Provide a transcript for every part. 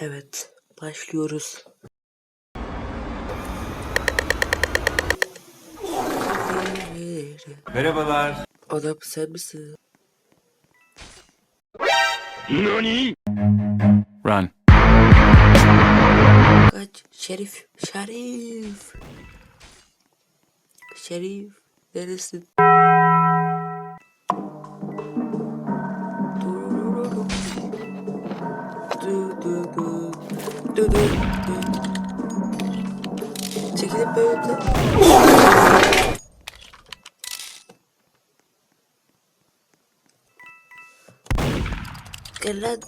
Evet, başlıyoruz. Merhabalar. Adam sen misin? Run. Kaç? Şerif, Şerif. Şerif, neresin? Du. Çekilip böyle. Gel lan.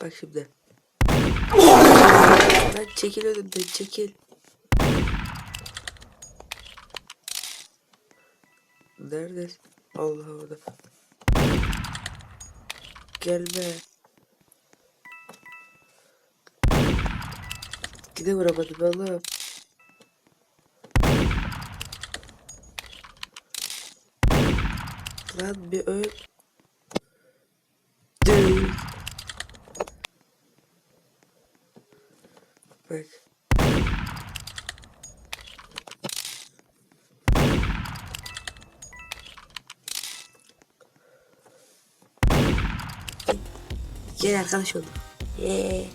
Bak şimdi. Lan çekil önümden çekil. Nerede? Allah Allah. Gelme. Gide vuramadım Allah'ım. Lan bir öl. Dur. Bak. Gel arkadaş olduk. Yeee.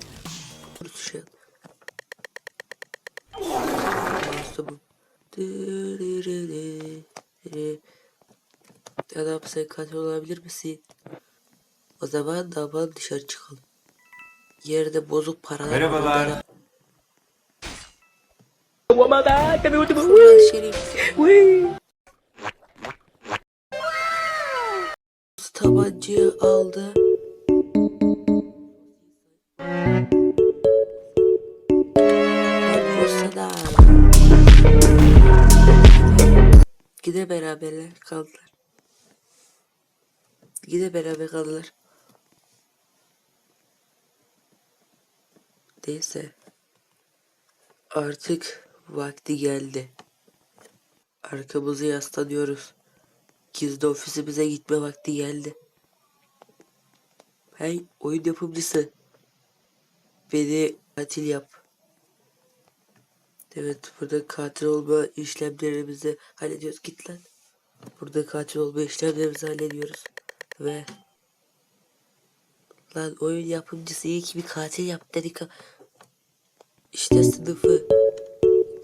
Konuşuyor. Masumum. Adam sen katil olabilir misin? O zaman daman dışarı çıkalım. Yerde bozuk paralar. Merhabalar. Şerif. Tabancayı aldı. Gide beraberler kaldılar. Gide beraber kaldılar. Neyse. Artık vakti geldi. Arkamızı yaslanıyoruz. Gizli ofisimize gitme vakti geldi. Hey oyun yapımcısı. Beni katil yap. Evet burada katil olma işlemlerimizi hallediyoruz. Git lan. Burada katil olma işlemlerimizi hallediyoruz. Ve Lan oyun yapımcısı iyi ki bir katil yap dedik. İşte sınıfı.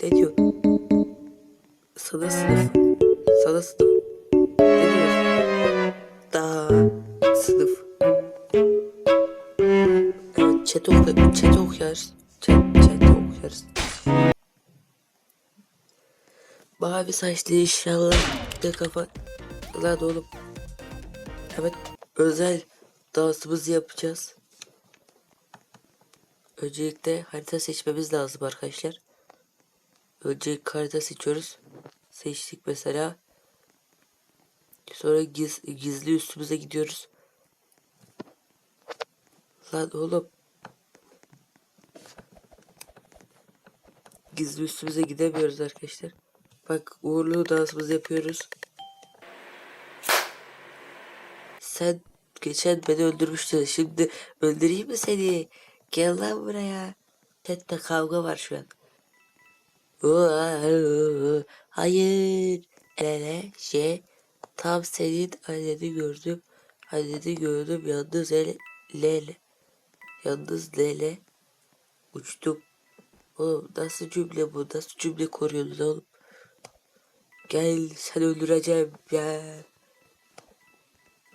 Ne diyor? Sana sınıf. Sana sınıf. Ne diyor? Daha sınıf. Evet chat, oku chat okuyoruz. Chat, chat. Mavi saçlı inşallah. Ne kafa. Lan oğlum. Evet özel dansımızı yapacağız. Öncelikle harita seçmemiz lazım arkadaşlar. Öncelikle harita seçiyoruz. Seçtik mesela. Sonra giz, gizli üstümüze gidiyoruz. Lan oğlum. Gizli üstümüze gidemiyoruz arkadaşlar. Bak uğurlu dansımızı yapıyoruz. Sen geçen beni öldürmüştün. Şimdi öldüreyim mi seni? Gel lan buraya. Chatte kavga var şu an. Hayır. El ele şey. Tam senin anneni gördüm. Anneni gördüm. Yalnız el lele. Yalnız lele. Uçtum. Oğlum nasıl cümle bu? Nasıl cümle koruyorsun oğlum? Gel sen öldüreceğim ya.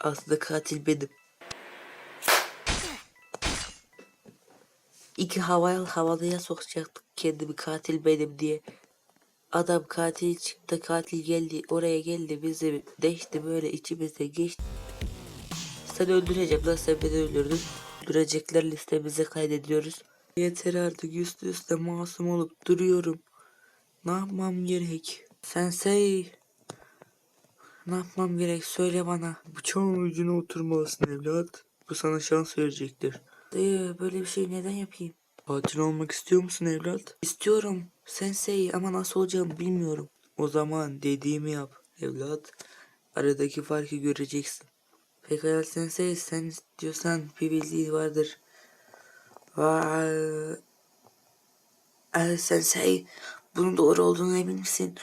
Aslında katil benim. İki havaya havalıya sokacaktık kendimi katil benim diye. Adam katil çıktı katil geldi oraya geldi bizi deşti böyle içimizde geçti. Sen öldüreceğim lan sen beni öldürdün. Öldürecekler listemize kaydediyoruz. Yeter artık üstü üste masum olup duruyorum. Ne yapmam gerek? Sensei. Ne yapmam gerek söyle bana. Bıçağın ucuna oturmalısın evlat. Bu sana şans verecektir. Dayı böyle bir şey neden yapayım? Katil olmak istiyor musun evlat? İstiyorum. Sensei ama nasıl olacağımı bilmiyorum. O zaman dediğimi yap evlat. Aradaki farkı göreceksin. Pekala sensei sen istiyorsan bir bildiğin vardır. Vay. Ee, sensei bunun doğru olduğunu emin misin?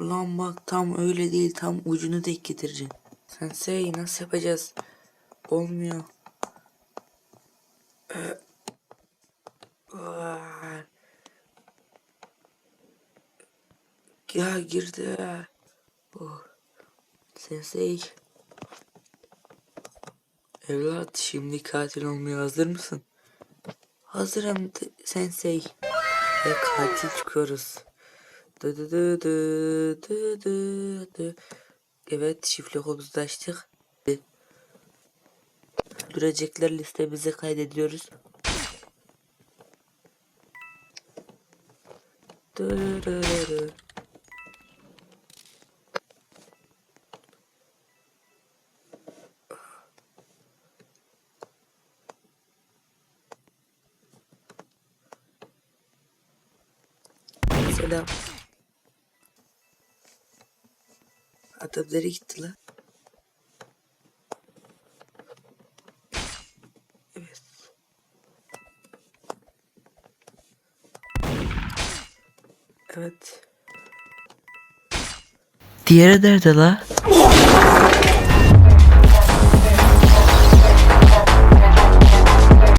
Lan bak tam öyle değil tam ucunu denk getireceksin. Sensei nasıl yapacağız? Olmuyor. Ya girdi. Oh. Sensei. Evlat şimdi katil olmaya hazır mısın? Hazırım sensei. Ve katil çıkıyoruz. Dı dı dı dı dı dı dı. Evet şifre kodumuzu da açtık. Öldürecekler listemize kaydediyoruz. Dı dı dı dı. Selam. Adam nereye gitti lan? Evet. Evet. Diğeri nerede la?